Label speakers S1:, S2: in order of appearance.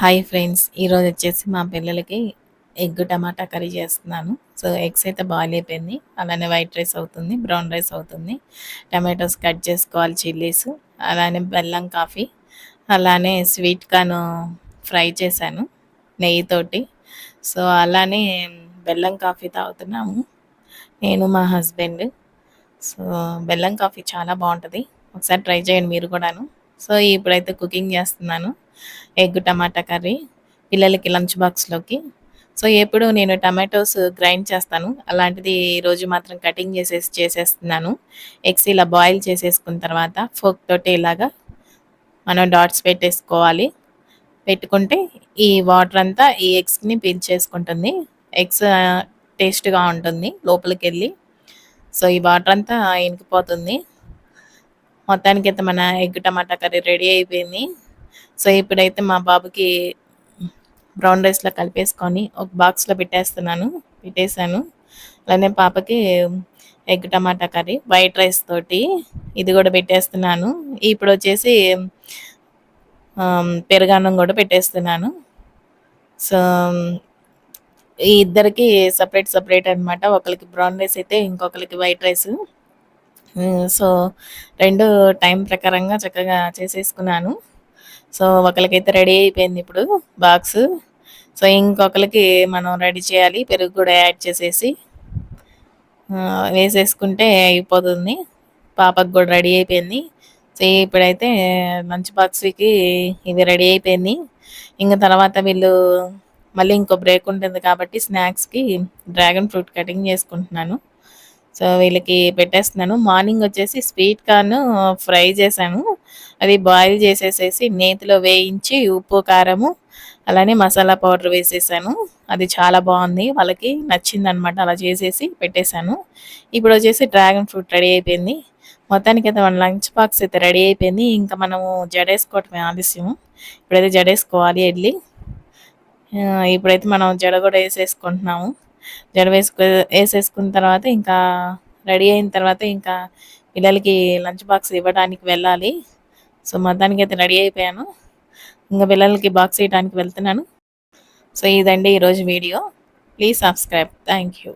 S1: Hi friends ఈరోజు వచ్చేసి మా పిల్లలకి ఎగ్ టమాటా కర్రీ చేస్తున్నాను. సో ఎగ్స్ అయితే బాయిల్ అయిపోయింది. అలానే వైట్ రైస్ అవుతుంది బ్రౌన్ రైస్ అవుతుంది. టమాటోస్ కట్ చేసుకోవాలి చిల్లీస్ అలానే బెల్లం కాఫీ అలానే స్వీట్ కార్న్ ఫ్రై చేశాను నెయ్యితోటి సో అలానే బెల్లం కాఫీ తాగుతున్నాము నేను మా హస్బెండ్. సో బెల్లం కాఫీ చాలా బాగుంటుంది. ఒకసారి ట్రై చేయండి మీరు కూడాను. సో ఇప్పుడైతే కుకింగ్ చేస్తున్నాను. ఎగ్ టమాటా కర్రీ పిల్లలకి లంచ్ బాక్స్లోకి. సో ఎప్పుడు నేను టమాటోస్ గ్రైండ్ చేస్తాను. అలాంటిది ఈరోజు మాత్రం కటింగ్ చేసేసి చేసేస్తున్నాను. ఎగ్స్ ఇలా బాయిల్ చేసేసుకున్న తర్వాత ఫోక్ తోటి ఇలాగా మనం డాట్స్ పెట్టేసుకోవాలి. పెట్టుకుంటే ఈ వాటర్ అంతా ఈ ఎగ్స్ని పీల్చేసుకుంటుంది ఎగ్స్ టేస్ట్గా ఉంటుంది లోపలికి వెళ్ళి సో ఈ వాటర్ అంతా ఇనికిపోతుంది. మొత్తానికి అయితే మన ఎగ్ టమాటా కర్రీ రెడీ అయిపోయింది. సో ఇప్పుడైతే మా బాబుకి బ్రౌన్ రైస్లో కలిపేసుకొని ఒక బాక్స్లో పెట్టేస్తున్నాను పెట్టేశాను. అలానే పాపకి egg tomato curry white rice తోటి ఇది కూడా పెట్టేస్తున్నాను. ఇప్పుడు వచ్చేసి పెరుగన్నం కూడా పెట్టేస్తున్నాను. సో ఈ ఇద్దరికి సపరేట్ సపరేట్ అనమాట ఒకరికి బ్రౌన్ రైస్ అయితే ఇంకొకరికి వైట్ రైస్ సో రెండు టైం ప్రకారంగా చక్కగా చేసేసుకున్నాను. సో ఒకరికైతే రెడీ అయిపోయింది ఇప్పుడు బాక్స్. సో ఇంకొకరికి మనం రెడీ చేయాలి పెరుగు కూడా యాడ్ చేసేసి. వేసేసుకుంటే అయిపోతుంది. పాపకు కూడా రెడీ అయిపోయింది. సో ఇప్పుడైతే లంచ్ బాక్స్కి ఇవి రెడీ అయిపోయింది. ఇంకా తర్వాత వీళ్ళు మళ్ళీ ఇంకో బ్రేక్ ఉంటుంది కాబట్టి స్నాక్స్కి డ్రాగన్ ఫ్రూట్ కటింగ్ చేసుకుంటున్నాను. సో వీళ్ళకి పెట్టేస్తున్నాను. మార్నింగ్ వచ్చేసి స్వీట్ కార్న్ ఫ్రై చేశాను. అది బాయిల్ చేసేసేసి నేతిలో వేయించి ఉప్పు కారము అలానే మసాలా పౌడర్ వేసేసాను. అది చాలా బాగుంది. వాళ్ళకి నచ్చింది అనమాట అలా చేసేసి పెట్టేశాను. ఇప్పుడు వచ్చేసి డ్రాగన్ ఫ్రూట్ రెడీ అయిపోయింది. మొత్తానికి అయితే మన లంచ్ బాక్స్ అయితే రెడీ అయిపోయింది. ఇంకా మనము జడేసుకోవటమే ఆలస్యం ఇప్పుడైతే జడేసుకోవాలి వెళ్ళి ఇప్పుడైతే మనం జడ కూడా వేసేసుకుంటున్నాము. జడ వేసుకు వేసేసుకున్న తర్వాత ఇంకా రెడీ అయిన తర్వాత ఇంకా పిల్లలకి లంచ్ బాక్స్ ఇవ్వడానికి వెళ్ళాలి. సో మొత్తానికి అయితే రెడీ అయిపోయాను. ఇంకా పిల్లలకి బాక్స్ వేయడానికి వెళ్తున్నాను. సో ఇదండి ఈరోజు video. Please subscribe thank you